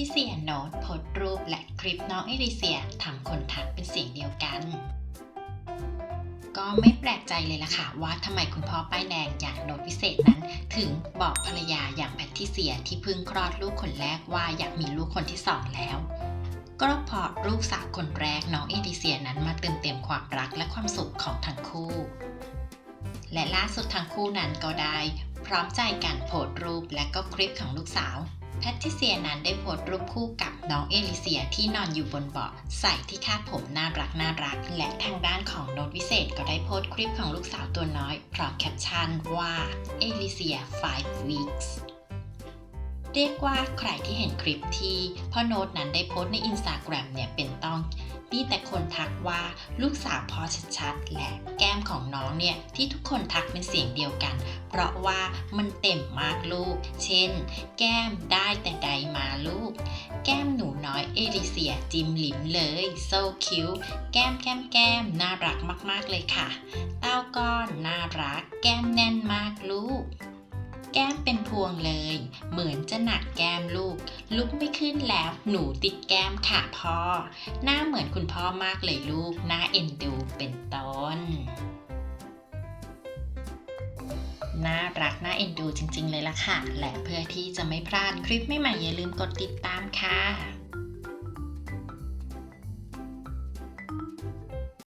ทิเซียโนตโพสรูปและคลิปน้องเอลิเซียทำคนทักเป็นเสียงเดียวกัน ก็ไม่แปลกใจเลยล่ะค่ะ ว่าทำไมคุณพ่อป้ายแดงอย่างโนตวิเศษนั้น ถึงบอกภรรยาอย่างแพทิเซียที่เพิ่งคลอดลูกคนแรกว่าอยากมีลูกคนที่สองแล้วก็เพราะลูกสาวคนแรกน้องเอลิเซียนั้นมาเติมเต็มความรักและความสุขของทั้งคู่ และล่าสุดทั้งคู่นั้นก็ได้ พร้อมใจกันโพสต์รูปและก็คลิปของลูกสาว แพทริเซียนั้นได้โพสต์รูปคู่กับน้องเอลิเซียที่นอนอยู่บนเบาะใส่ที่คาดผมน่ารักน่ารัก และทางด้านของโน้ตวิเศษก็ได้โพสต์คลิปของลูกสาวตัวน้อย พร้อมแคปชั่นว่าเอลิเซีย 5 weeks เรียกว่าใครที่เห็นคลิปที่พ่อโน้ตนั้นได้โพสต์ในอินสตาแกรมเนี่ยเป็นต้อง มีแต่คนทักว่าลูกสาวพอชัดๆและแก้มของน้องเนี่ยที่ทุกคนทักเป็นเสียงเดียวกัน เพราะว่ามันเต็มมากลูก เช่น แก้มได้แต่ใดมาลูก แก้มหนูน้อยเอริเซียจิมหลิมเลยโซคิวแก้มแก้มแก้มน่ารักมากๆเลยค่ะ เต้าก้อนน่ารัก แก้มแน่นมากลูก แก้มเป็นพวงเลย เหมือนจะหนักแก้มลูก ลุกไม่ขึ้นแล้วหนูติดแก้มค่ะพ่อ หน้าเหมือนคุณพ่อมากเลยลูก หน้าเอ็นดูเป็นต้น น่ารักน่าเอ็นดูจริงๆเลยล่ะค่ะ และเพื่อที่จะไม่พลาดคลิปใหม่ๆอย่าลืมกดติดตามค่ะ